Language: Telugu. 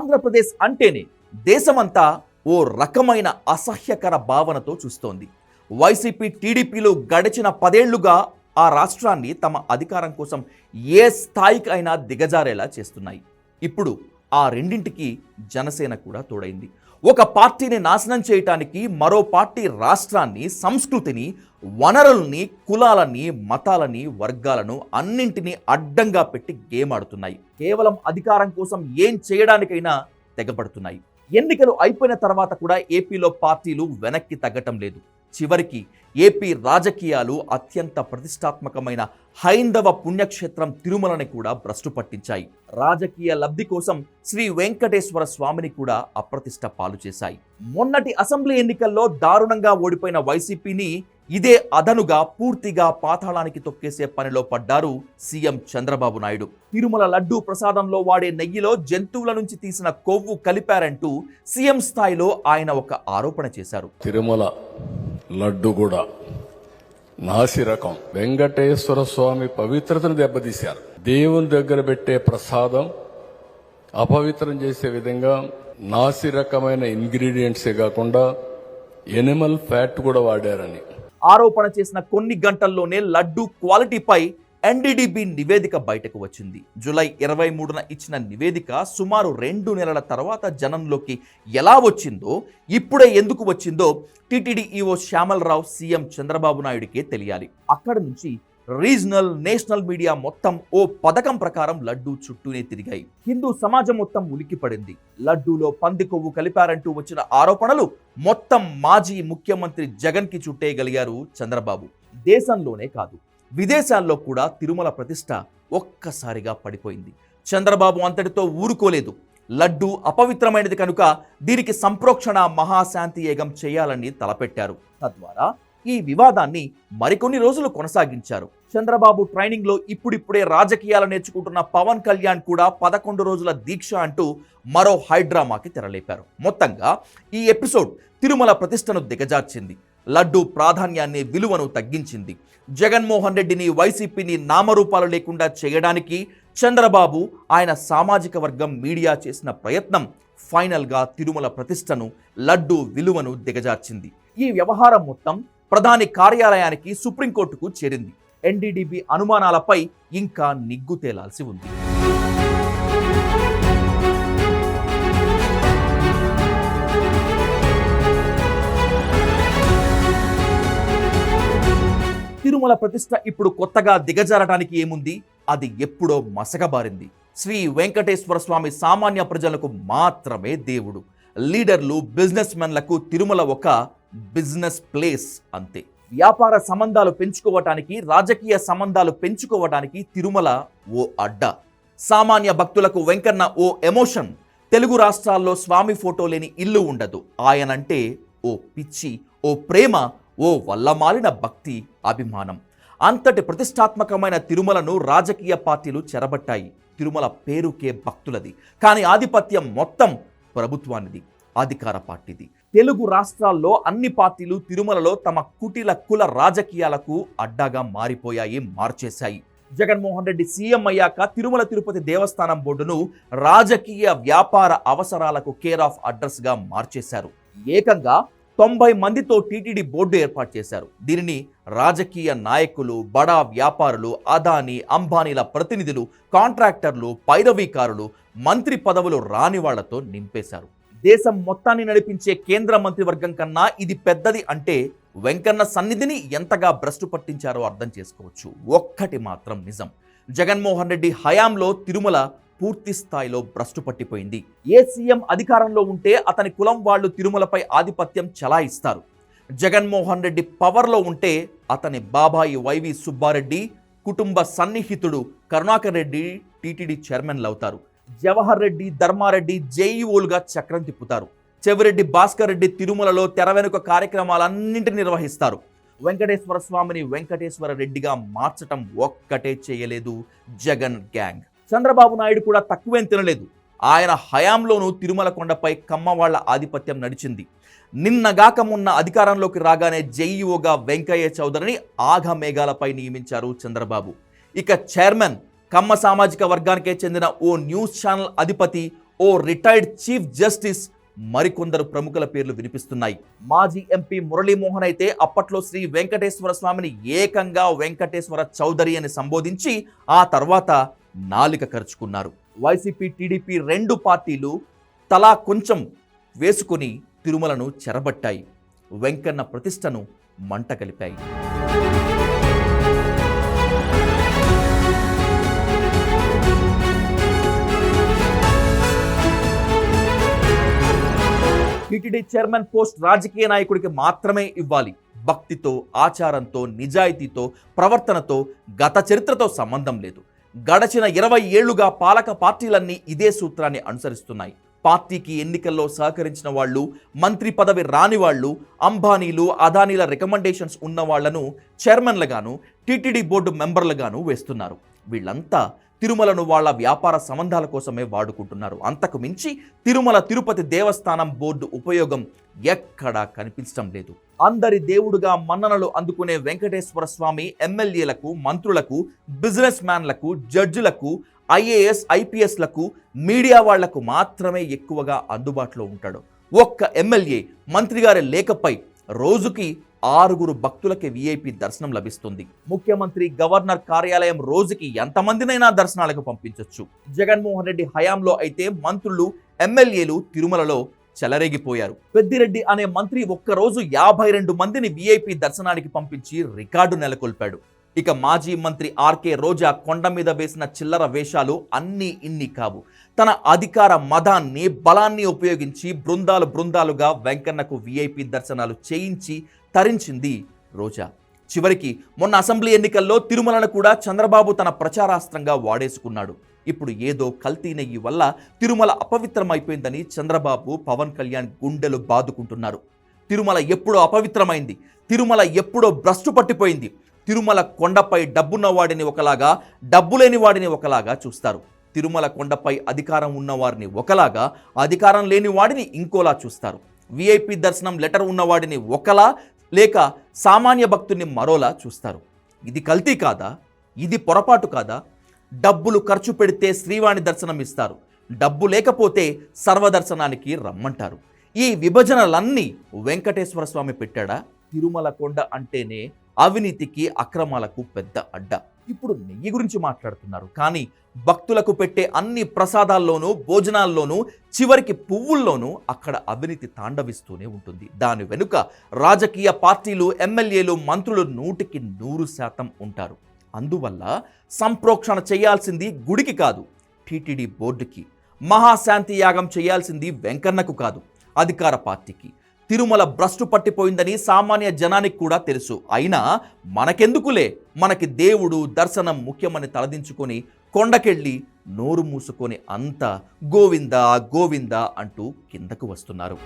ఆంధ్రప్రదేశ్ అంటేనే దేశమంతా ఓ రకమైన అసహ్యకర భావనతో చూస్తోంది. వైసీపీ టీడీపీలు గడిచిన పదేళ్ళుగా ఆ రాష్ట్రాన్ని తమ అధికారం కోసం ఏ స్థాయికి అయినా దిగజారేలా చేస్తున్నాయి. ఇప్పుడు ఆ రెండింటికి జనసేన కూడా తోడైంది. ఒక పార్టీని నాశనం చేయటానికి మరో పార్టీ రాష్ట్రాన్ని సంస్కృతిని వనరుల్ని కులాలని మతాలని వర్గాలను అన్నింటినీ అడ్డంగా పెట్టి గేమ్ ఆడుతున్నాయి. కేవలం అధికారం కోసం ఏం చేయడానికైనా తెగబడుతున్నాయి. ఎన్నికలు అయిపోయిన తర్వాత కూడా ఏపీలో పార్టీలు వెనక్కి తగ్గటం లేదు. చివరికి ఏపీ రాజకీయాలు అత్యంత ప్రతిష్టాత్మకమైన హైందవ పుణ్యక్షేత్రం తిరుమలని కూడా భ్రష్టు పట్టించాయి. రాజకీయ లబ్ధి కోసం శ్రీ వెంకటేశ్వర స్వామిని కూడా అప్రతిష్ట పాలు చేశాయి. మొన్నటి అసెంబ్లీ ఎన్నికల్లో దారుణంగా ఓడిపోయిన వైసీపీని ఇదే అదనుగా పూర్తిగా పాతాళానికి తొక్కేసే పనిలో పడ్డారు సీఎం చంద్రబాబు నాయుడు. తిరుమల లడ్డూ ప్రసాదంలో వాడే నెయ్యిలో జంతువుల నుంచి తీసిన కొవ్వు కలిపారంటూ సీఎం స్థాయిలో ఆయన ఒక ఆరోపణ చేశారు. తిరుమల లడ్డు కూడా. నాసి రకం. వెంకటేశ్వర స్వామి పవిత్రతను దెబ్బతీశారు. దేవుని దగ్గర పెట్టే ప్రసాదం అపవిత్రం చేసే విధంగా నాసి రకమైన ఇంగ్రీడియంట్సే కాకుండా ఎనిమల్ ఫ్యాట్ కూడా వాడారని. ఆరోపణ చేసిన కొన్ని గంటల్లోనే లడ్డు క్వాలిటీపై ఎన్డీడీబీ నివేదిక బయటకు వచ్చింది. జూలై ఇరవై మూడున ఇచ్చిన నివేదిక సుమారు రెండు నెలల తర్వాత జనంలోకి ఎలా వచ్చిందో ఇప్పుడే ఎందుకు వచ్చిందో TTD EO Shyamala Rao CM Chandrababu నాయుడికే తెలియాలి. అక్కడి నుంచి రీజనల్ నేషనల్ మీడియా మొత్తం ఓ పథకం ప్రకారం లడ్డూ చుట్టూనే తిరిగాయి. హిందూ సమాజం మొత్తం ఉలికిపడింది లడ్డూలో పంది కొవ్వు కలిపారంటూ వచ్చిన ఆరోపణలు మొత్తం మాజీ ముఖ్యమంత్రి జగన్కి చుట్టేయగలిగారు చంద్రబాబు. దేశంలోనే కాదు. విదేశాల్లో కూడా తిరుమల ప్రతిష్ట ఒక్కసారిగా పడిపోయింది. చంద్రబాబు అంతటితో ఊరుకోలేదు. లడ్డు అపవిత్రమైనది కనుక దీనికి సంప్రోక్షణ మహాశాంతి ఏగం చేయాలని తలపెట్టారు. తద్వారా ఈ వివాదాన్ని మరికొన్ని రోజులు కొనసాగించారు. చంద్రబాబు ట్రైనింగ్లో ఇప్పుడిప్పుడే రాజకీయాలు నేర్చుకుంటున్న పవన్ కళ్యాణ్ కూడా పదకొండు రోజుల దీక్ష అంటూ మరో హైడ్రామాకి తెరలేపారు. మొత్తంగా ఈ ఎపిసోడ్ తిరుమల ప్రతిష్టను దిగజార్చింది. లడ్డు ప్రాధాన్యాన్ని విలువను తగ్గించింది. జగన్మోహన్ రెడ్డిని వైసీపీని నామరూపాలు లేకుండా చేయడానికి చంద్రబాబు ఆయన సామాజిక వర్గం మీడియా చేసిన ప్రయత్నం ఫైనల్గా తిరుమల ప్రతిష్టను లడ్డు విలువను దిగజార్చింది. ఈ వ్యవహారం మొత్తం ప్రధాని కార్యాలయానికి సుప్రీంకోర్టుకు చేరింది. ఎన్డీడీబీ అనుమానాలపై ఇంకా నిగ్గు తేలాల్సి ఉంది. తిరుమల ప్రతిష్ట ఇప్పుడు కొత్తగా దిగజారటానికి ఏముంది? అది ఎప్పుడో మసకబారింది శ్రీ వెంకటేశ్వర స్వామి సామాన్య ప్రజలకు మాత్రమే దేవుడు. లీడర్లు బిజినెస్ మెన్లకు తిరుమల ఒక బిజినెస్ ప్లేస్ అంతే. వ్యాపార సంబంధాలు పెంచుకోవటానికి రాజకీయ సంబంధాలు పెంచుకోవటానికి తిరుమల ఓ అడ్డ. సామాన్య భక్తులకు వెంకన్న ఓ ఎమోషన్. తెలుగు రాష్ట్రాల్లో స్వామి ఫోటో లేని ఇల్లు ఉండదు. ఆయనంటే ఓ పిచ్చి ఓ ప్రేమ ఓ వల్లమాలిన భక్తి అభిమానం. అంతటి ప్రతిష్టాత్మకమైన తిరుమలను రాజకీయ పార్టీలు చెరబట్టాయి. తిరుమల పేరుకే భక్తులది. కానీ ఆధిపత్యం మొత్తం ప్రభుత్వానిది అధికార పార్టీది. తెలుగు రాష్ట్రాల్లో అన్ని పార్టీలు తిరుమలలో తమ కుటిల కుల రాజకీయాలకు అడ్డాగా మారిపోయాయి మార్చేశాయి. జగన్మోహన్ రెడ్డి సీఎం అయ్యాక తిరుమల తిరుపతి దేవస్థానం బోర్డును రాజకీయ వ్యాపార అవసరాలకు కేర్ ఆఫ్ అడ్రస్గా మార్చేశారు. ఏకంగా తొంభై మందితో టీటీడీ బోర్డు ఏర్పాటు చేశారు. దీనిని రాజకీయ నాయకులు బడా వ్యాపారులు అదానీ అంబానీల ప్రతినిధులు కాంట్రాక్టర్లు పైరవీకారులు మంత్రి పదవులు రాని వాళ్ళతో నింపేశారు. దేశం మొత్తాన్ని నడిపించే కేంద్ర మంత్రివర్గం కన్నా ఇది పెద్దది అంటే వెంకన్న సన్నిధిని ఎంతగా భ్రష్టు పట్టించారో అర్థం చేసుకోవచ్చు. ఒక్కటి మాత్రం నిజం. జగన్మోహన్ రెడ్డి హయాంలో తిరుమల పూర్తి స్థాయిలో భ్రష్టు పట్టిపోయింది. ఏ సీఎం అధికారంలో ఉంటే అతని కులం వాళ్ళు తిరుమలపై ఆధిపత్యం చలాయిస్తారు. జగన్మోహన్ రెడ్డి పవర్లో ఉంటే అతని బాబాయి వైవి సుబ్బారెడ్డి కుటుంబ సన్నిహితుడు కరుణాకర్ రెడ్డి టీటీడీ చైర్మన్లు అవుతారు. జవహర్ రెడ్డి ధర్మారెడ్డి జేఈఓలుగా చక్రం తిప్పుతారు. చెవిరెడ్డి భాస్కర్ రెడ్డి తిరుమలలో తెర వెనుక కార్యక్రమాలన్నింటినీ నిర్వహిస్తారు. వెంకటేశ్వర స్వామిని వెంకటేశ్వర రెడ్డిగా మార్చటం ఒక్కటే చేయలేదు జగన్ గ్యాంగ్. చంద్రబాబు నాయుడు కూడా తక్కువేం తినలేదు. ఆయన హయాంలోనూ తిరుమల కొండపై కమ్మవాళ్ళ ఆధిపత్యం నడిచింది. నిన్నగాక మొన్న అధికారంలోకి రాగానే జేఈఓగా వెంకయ్య చౌదరిని ఆఘమేఘాలపై నియమించారు చంద్రబాబు. ఇక చైర్మన్ కమ్మ సామాజిక వర్గానికే చెందిన ఓ న్యూస్ ఛానల్ అధిపతి ఓ రిటైర్డ్ చీఫ్ జస్టిస్ మరికొందరు ప్రముఖుల పేర్లు వినిపిస్తున్నాయి. మాజీ ఎంపీ మురళీమోహన్ అయితే అప్పట్లో శ్రీ వెంకటేశ్వర స్వామిని ఏకంగా వెంకటేశ్వర చౌదరి అని సంబోధించి ఆ తర్వాత నాలిక ఖర్చుకున్నారు వైసీపీ టీడీపీ రెండు పార్టీలు తలా కొంచెం వేసుకుని తిరుమలను చెరబట్టాయి. వెంకన్న ప్రతిష్టను మంట కలిపాయి. టీటీడీ చైర్మన్ పోస్ట్ రాజకీయ నాయకుడికి మాత్రమే ఇవ్వాలి. భక్తితో ఆచారంతో నిజాయితీతో ప్రవర్తనతో గత చరిత్రతో సంబంధం లేదు. గడచిన ఇరవై ఏళ్ళుగా పాలక పార్టీలన్నీ ఇదే సూత్రాన్ని అనుసరిస్తున్నాయి. పార్టీకి ఎన్నికల్లో సహకరించిన వాళ్ళు మంత్రి పదవి రాని వాళ్ళు అంబానీలు అదానీల రికమెండేషన్స్ ఉన్న వాళ్ళను చైర్మన్లుగాను టీటీడీ బోర్డు మెంబర్లుగాను వేస్తున్నారు. వీళ్ళంతా తిరుమలను వాళ్ళ వ్యాపార సంబంధాల కోసమే వాడుకుంటున్నారు. అంతకు మించి తిరుమల తిరుపతి దేవస్థానం బోర్డు ఉపయోగం ఎక్కడా కనిపించడం లేదు. అందరి దేవుడుగా మన్ననలు అందుకునే వెంకటేశ్వర స్వామి ఎమ్మెల్యేలకు మంత్రులకు బిజినెస్ మ్యాన్లకు జడ్జిలకు ఐఏఎస్ ఐపీఎస్లకు మీడియా వాళ్ళకు మాత్రమే ఎక్కువగా అందుబాటులో ఉంటాడు. ఒక్క ఎమ్మెల్యే మంత్రి గారి లేఖపై రోజుకి ఆరుగురు భక్తులకి విఐపి దర్శనం లభిస్తుంది. ముఖ్యమంత్రి గవర్నర్ కార్యాలయం రోజుకి ఎంతమందినైనా దర్శనాలకు పంపించొచ్చు. జగన్మోహన్ రెడ్డి హయాంలో అయితే మంత్రులు ఎమ్మెల్యేలు తిరుమలలో చెలరేగిపోయారు. పెద్దిరెడ్డి అనే మంత్రి ఒక్కరోజు యాభై రెండు మందిని విఐపి దర్శనానికి పంపించి రికార్డు నెలకొల్పాడు. ఇక మాజీ మంత్రి ఆర్కే రోజా కొండ మీద వేసిన చిల్లర వేషాలు అన్నీ ఇన్ని కావు. తన అధికార మదాన్ని బలాన్ని ఉపయోగించి బృందాలు బృందాలుగా వెంకన్నకు విఐపి దర్శనాలు చేయించి తరించింది రోజా. చివరికి మొన్న అసెంబ్లీ ఎన్నికల్లో తిరుమలను కూడా చంద్రబాబు తన ప్రచారాస్త్రంగా వాడేసుకున్నాడు. ఇప్పుడు ఏదో కల్తీ నెయ్యి వల్ల తిరుమల అపవిత్రమైపోయిందని చంద్రబాబు పవన్ కళ్యాణ్ గుండెలు బాదుకుంటున్నారు. తిరుమల ఎప్పుడో అపవిత్రమైంది. తిరుమల ఎప్పుడో భ్రష్టు పట్టిపోయింది. తిరుమల కొండపై డబ్బున్న వాడిని ఒకలాగా డబ్బు లేని వాడిని ఒకలాగా చూస్తారు. తిరుమల కొండపై అధికారం ఉన్నవారిని ఒకలాగా అధికారం లేని వాడిని ఇంకోలా చూస్తారు. విఐపి దర్శనం లెటర్ ఉన్నవాడిని ఒకలా లేక సామాన్య భక్తుని మరోలా చూస్తారు. ఇది కల్తీ కాదా? ఇది పొరపాటు కాదా? డబ్బులు ఖర్చు పెడితే శ్రీవాణి దర్శనం ఇస్తారు డబ్బు లేకపోతే సర్వదర్శనానికి రమ్మంటారు. ఈ విభజనలన్నీ వెంకటేశ్వర స్వామి పెట్టాడా? తిరుమల కొండ అంటేనే అవినీతికి అక్రమాలకు పెద్ద అడ్డ. ఇప్పుడు నెయ్యి గురించి మాట్లాడుతున్నారు. కానీ భక్తులకు పెట్టే అన్ని ప్రసాదాల్లోనూ భోజనాల్లోనూ చివరికి పువ్వుల్లోనూ అక్కడ అవినీతి తాండవిస్తూనే ఉంటుంది. దాని వెనుక రాజకీయ పార్టీలు ఎమ్మెల్యేలు మంత్రులు నూటికి నూరు శాతం ఉంటారు. అందువల్ల సంప్రోక్షణ చేయాల్సింది గుడికి కాదు టీటీడీ బోర్డుకి. మహాశాంతి యాగం చేయాల్సింది వెంకన్నకు కాదు అధికార పార్టీకి. తిరుమల భ్రష్టు పట్టిపోయిందని సామాన్య జనానికి కూడా తెలుసు. అయినా మనకెందుకులే? మనకి దేవుడు దర్శనం ముఖ్యమని తలదించుకొని కొండకెళ్ళి నోరు మూసుకొని అంతా గోవిందా గోవిందా అంటూ కిందకు వస్తున్నారు.